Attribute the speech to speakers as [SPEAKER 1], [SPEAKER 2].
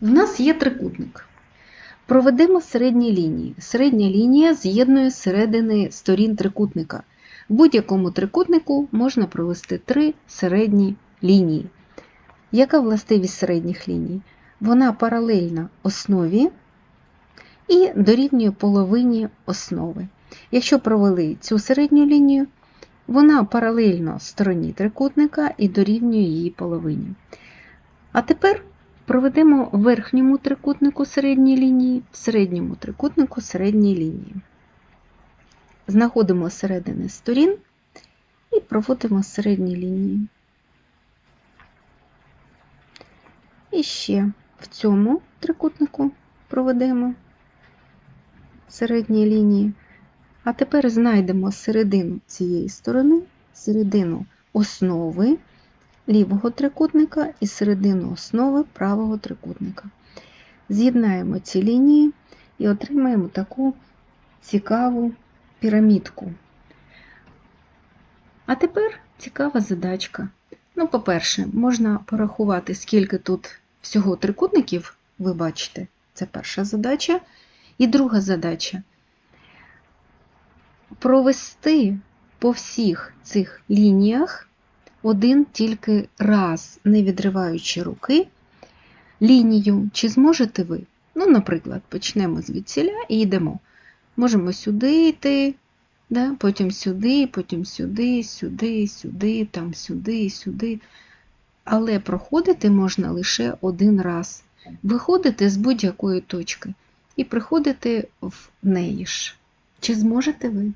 [SPEAKER 1] В нас є трикутник. Проведемо середні лінії. Середня лінія з'єднує середини сторін трикутника. Будь-якому трикутнику можна провести три середні лінії. Яка властивість середніх ліній? Вона паралельна основі і дорівнює половині основи. Якщо провели цю середню лінію, вона паралельно стороні трикутника і дорівнює її половині. А тепер проведемо в верхньому трикутнику середні лінії, в середньому трикутнику середні лінії. Знаходимо середини сторін і проводимо середні лінії. І ще в цьому трикутнику проведемо середні лінії. А тепер знайдемо середину цієї сторони, середину основи лівого трикутника і середину основи правого трикутника. З'єднаємо ці лінії і отримаємо таку цікаву пірамідку. А тепер цікава задачка. Ну, по-перше, можна порахувати, скільки тут всього трикутників, ви бачите, це перша задача. І друга задача провести по всіх цих лініях один тільки раз, не відриваючи руки, лінію. Чи зможете ви? Ну, наприклад, почнемо звідсіля і йдемо. Можемо сюди йти, да? потім сюди, потім сюди, сюди, сюди, там сюди, сюди. Але проходити можна лише один раз. Виходите з будь-якої точки і приходите в неї ж. Чи зможете ви?